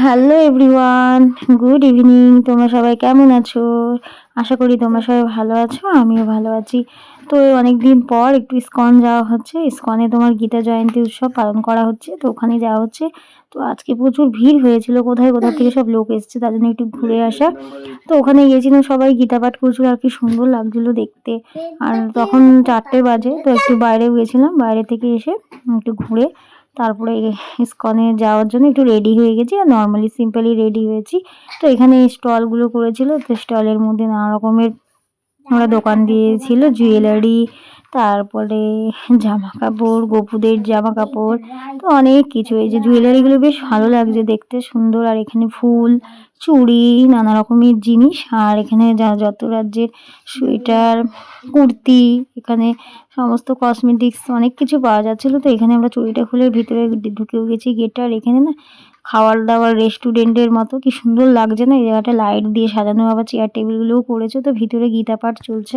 Hello everyone good evening তোমরা সবাই কেমন আছো? আশা করি তোমরা সবাই ভালো আছো, আমিও ভালো আছি। তো অনেক দিন পর একটু ইস্কন যাওয়া হচ্ছে, ইস্কনে তোমার গীতা জয়ন্তী উৎসব পালন করা হচ্ছে, তো ওখানে যাওয়া হচ্ছে। তো আজকে প্রচুর ভিড় হয়েছিল, কোথায় কোথা থেকে সব লোক এসছে তার জন্য একটু ঘুরে আসা। তো ওখানে গিয়েছিলাম সবাই, গীতা পাঠ করছিল, আর কি সুন্দর লাগছিল দেখতে। আর তখন চারটে বাজে, তো একটু বাইরে গিয়েছিলাম, বাইরে থেকে এসে একটু ঘুরে তারপরে ইস্কনে যাওয়ার জন্য একটু রেডি হয়ে গেছি আর নর্মালি সিম্পলি রেডি হয়েছি। তো এখানে স্টলগুলো করেছিল, তো স্টলের মধ্যে নানা রকমের ওরা দোকান দিয়েছিল জুয়েলারি তারপরে জামা কাপড় গোপুদের জামা কাপড় তো অনেক কিছু। এই যে জুয়েলারিগুলো বেশ ভালো লাগছে দেখতে, সুন্দর। আর এখানে ফুল, চুড়ি, নানা রকমের জিনিস। আর এখানে যা যত রাজ্যের সোয়েটার, কুর্তি, এখানে সমস্ত কসমেটিক্স অনেক কিছু পাওয়া যাচ্ছিল। তো এখানে আমরা চুড়িটা খুলে ভিতরে ঢুকেও গেছি গেটটা আর এখানে না খাওয়ার দাওয়ার রেস্টুরেন্টের মতো। কি সুন্দর লাগছে না? এই জায়গাটা লাইট দিয়ে সাজানো। আবার চেয়ার টেবিলগুলোও করেছে। তো ভিতরে গীতা পাঠ চলছে।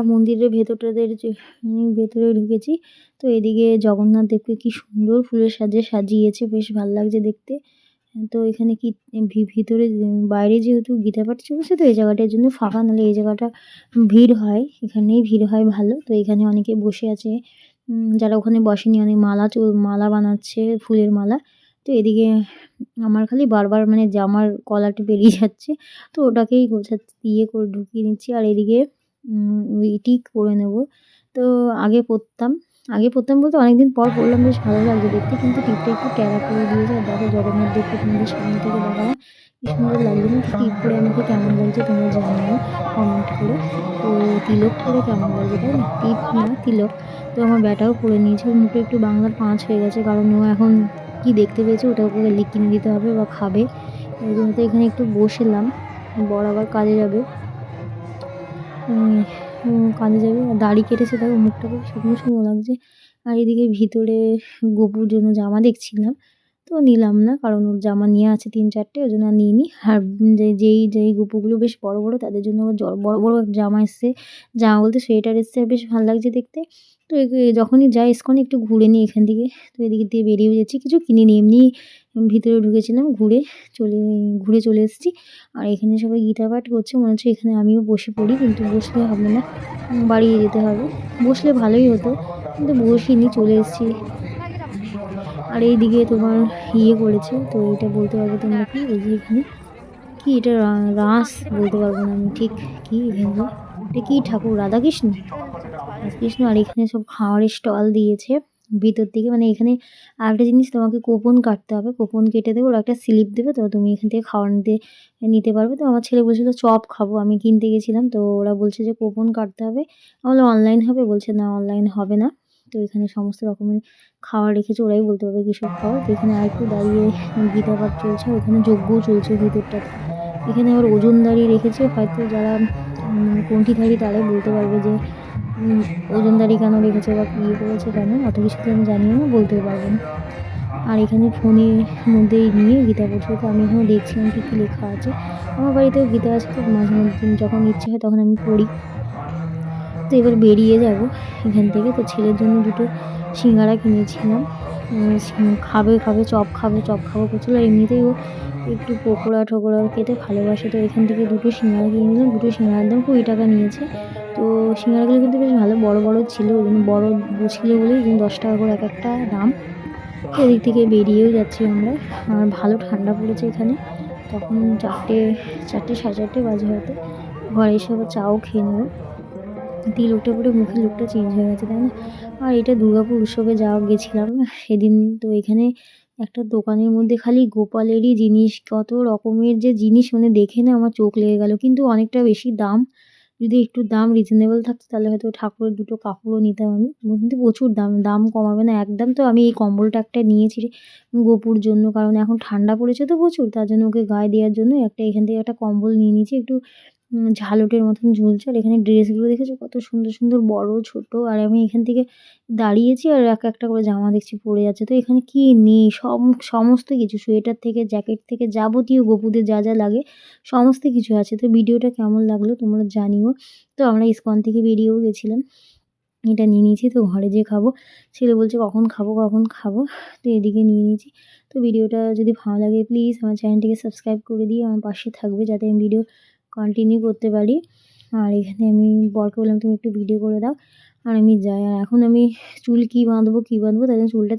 আমরা মন্দিরের ভেতরটাদের ভেতরে ঢুকেছি। তো এদিকে জগন্নাথ দেবকে কি সুন্দর ফুলের সাজে সাজিয়েছে, বেশ ভালো লাগছে দেখতে। তো এখানে কি ভিতরে, বাইরে যেহেতু গীতা পাঠ চলছে, তো এই জায়গাটার জন্য ফাঁকা, নাহলে এই জায়গাটা ভিড় হয়। এখানেই ভিড় হয় ভালো। তো এখানে অনেকে বসে আছে। যারা ওখানে বসেনি, অনেক মালা মালা বানাচ্ছে, ফুলের মালা। তো এদিকে আমার খালি বারবার মানে জামার কলারটা বেরিয়ে যাচ্ছে। তো ওটাকেই গোছাচ্ছি ইয়ে করে ঢুকিয়ে নিচ্ছি। আর এদিকে ওই টিক পরে নেব। তো আগে পরতাম। আগে পরতাম বলতে অনেকদিন পর পরলাম, বেশ ভালো লাগছে দেখতে। কিন্তু টিপটা একটু ট্যারা করে দিয়েছে। আর দেখো জগন্নাথ দেখতে তোমাদের সামনে থেকে দেখা কি সুন্দর লাগছে। না টিপ পরে আমাকে কেমন লাগছে তোমরা জানিও কমেন্ট করে। তো তিলক পরে কেমন লাগছে তাই না? টিপ না, তিলক। তো আমার ব্যাটাও পরে নিয়েছে। মুখে একটু বাংলার পাঁচ হয়ে গেছে, কারণ ও এখন কি দেখতে পেয়েছে ওটা ওকে লিখ কিনে দিতে হবে বা খাবে। এই জন্য তো এখানে একটু বসলাম। বর আবার কাজে যাবে। কাজে যাবে। আর দাড়ি কেটেছে, দেখো মুখটাকে শুকনো শুকনো লাগছে। আর এদিকে ভিতরে গোপুর জন্য জামা দেখছিলাম। তো নিলাম না কারণ ওর জামা নিয়ে আছে তিন চারটে ওই জন্য আর নিইনি। আর যেই যেই গপুগুলো বেশ বড় বড় তাদের জন্য বড় বড় জামা এসছে। জামা বলতে সোয়েটার এসছে আর বেশ ভালো লাগছে দেখতে। তো যখনই যাই ইস্কন একটু ঘুরে নিই এখান থেকে। তো এদিকে দিয়ে বেরিয়ে যাচ্ছি। কিছু কিনে নিই এমনি ভিতরে ঢুকেছিলাম ঘুরে চলে ঘুরে চলে এসেছি। আর এখানে সবাই গীতা পাঠ করছে মনে হচ্ছে এখানে আমিও বসে পড়ি কিন্তু বসলে হবে না। উম, বাড়ি যেতে হবে। বসলে ভালোই হতো কিন্তু বসিনি চলে এসেছি। আর এইদিকে তোমার ইয়ে করেছে, তো এটা বলতে পারবে তোমরা কি এই যে এখানে। কি এটা রাস বলতে পারব না আমি, ঠিক কি এখানে? এটা কি ঠাকুর, রাধাকৃষ্ণ? রাধাকৃষ্ণ আর এখানে সব খাওয়ারের স্টল দিয়েছে ভিতর থেকে মানে এখানে আরেকটা জিনিস তোমাকে কুপন কাটতে হবে, কুপন কেটে দেবে, ওরা একটা স্লিপ দেবে, তো তুমি এখান থেকে খাওয়ার নিতে নিতে পারবে। তো আমার ছেলে বলছিল, চপ খাব, আমি কিনতে গেছিলাম। তো ওরা বলছে যে কুপন কাটতে হবে। আমি অনলাইন হবে? বলছে, না, অনলাইন হবে না। তো এখানে সমস্ত রকমের খাবার রেখেছে, ওরাই বলতে পারবে কীসব খাবার। তো এখানে আরেকটু দাঁড়িয়ে গীতা পাঠ চলছে ওখানে যজ্ঞও চলছে ভিতরটাতে এখানে আবার ওজনদারি রেখেছে, হয়তো যারা কণ্ঠিধারী তারাই বলতে পারবে যে ওজনদারি কেন রেখেছে বা ইয়ে করেছে কেন, অত কিছু আমি জানিও না বলতে পারব না। আর এখানে ফোনের মধ্যেই নিয়ে গীতা পড়ছে তো আমি এখানে দেখছিলাম কী কী লেখা আছে। আমার বাড়িতেও গীতা আছে, তো মাঝে মধ্যে যখন ইচ্ছে হয় তখন আমি পড়ি। তো এবার বেরিয়ে যাব এখান থেকে। তো ছেলের জন্য দুটো সিঙ্গারা কিনেছিলাম। খাবে খাবে, চপ খাবে, চপ খাব করছিল। এমনিতেই ও একটু পকোড়া ঠোকোড়া খেতে ভালোবাসে। তো এখান থেকে দুটো সিঙ্গারা কিনে নিলাম। দুটো সিঙ্গারার দাম কুড়ি টাকা নিয়েছে। তো সিঙ্গারাগুলো কিন্তু বেশ ভালো। বড় বড় ছিল। ওই জন্য বড় ছিল বলেই দশ টাকা করে এক একটা দাম। এদিক থেকে বেরিয়েও যাচ্ছি আমরা। আর ভালো ঠান্ডা পড়েছে এখানে। তখন চারটে চারটে, সাড়ে চারটে বাজে হয়তো ঘরে এসে চাও খেয়ে নেব। দিয়ে লোকটা পরে মুখে লোকটা চেঞ্জ হয়ে গেছে, তাই না? আর এটা দুর্গাপুর উৎসবে যাওয়া গেছিলাম, সেদিন তো এখানে একটা দোকানের মধ্যে খালি গোপালেরই জিনিস, কত রকমের যে জিনিস মানে দেখে না আমার চোখ লেগে গেল। কিন্তু অনেকটা বেশি দাম, যদি একটু দাম রিজনেবল থাকতো, তাহলে হয়তো ঠাকুরের দুটো কাপড়ও নিতাম আমি। কিন্তু প্রচুর দাম দাম কমাবে না, একদম তো আমি এই কম্বলটা একটা নিয়েছি গোপুর জন্য, কারণ এখন ঠান্ডা পড়েছে তো প্রচুর, তার জন্য ওকে গায়ে দেওয়ার জন্য একটা এখান থেকে একটা কম্বল নিয়ে নিয়েছি, একটু ঝালটের মতন ঝুলছে। আর এখানে ড্রেসগুলো দেখেছ? কত সুন্দর সুন্দর, বড়, ছোট। আর আমি এখান থেকে দাঁড়িয়েছি আর এক একটা করে জামা দেখছি পড়ে যাচ্ছে তো এখানে কি নেই? সব সমস্ত কিছু। সোয়েটার থেকে, জ্যাকেট থেকে, যাবতীয় গপুদের যা যা লাগে, সমস্ত কিছু আছে। তো ভিডিওটা কেমন লাগল তোমরা জানিও। তো আমরা ইস্কন থেকে বেরিয়েও গেছিলাম। এটা নিয়ে নিয়েছি। তো ঘরে যেয়ে খাব। ছেলে বলছে, কখন খাব কখন খাব? তো এদিকে নিয়ে নিয়েছি। তো ভিডিওটা যদি ভালো লাগে প্লিজ আমার চ্যানেলটিকে সাবস্ক্রাইব করে দিয়ে আমার পাশে থাকবে যাতে আমি ভিডিও কন্টিনিউ করতে পারি। আর এখানে আমি বরকে বললাম, তুমি একটু ভিডিও করে দাও। আর আমি যাই। আর এখন আমি চুল কী বাঁধবো কী বাঁধবো, তাই জন্য চুলটা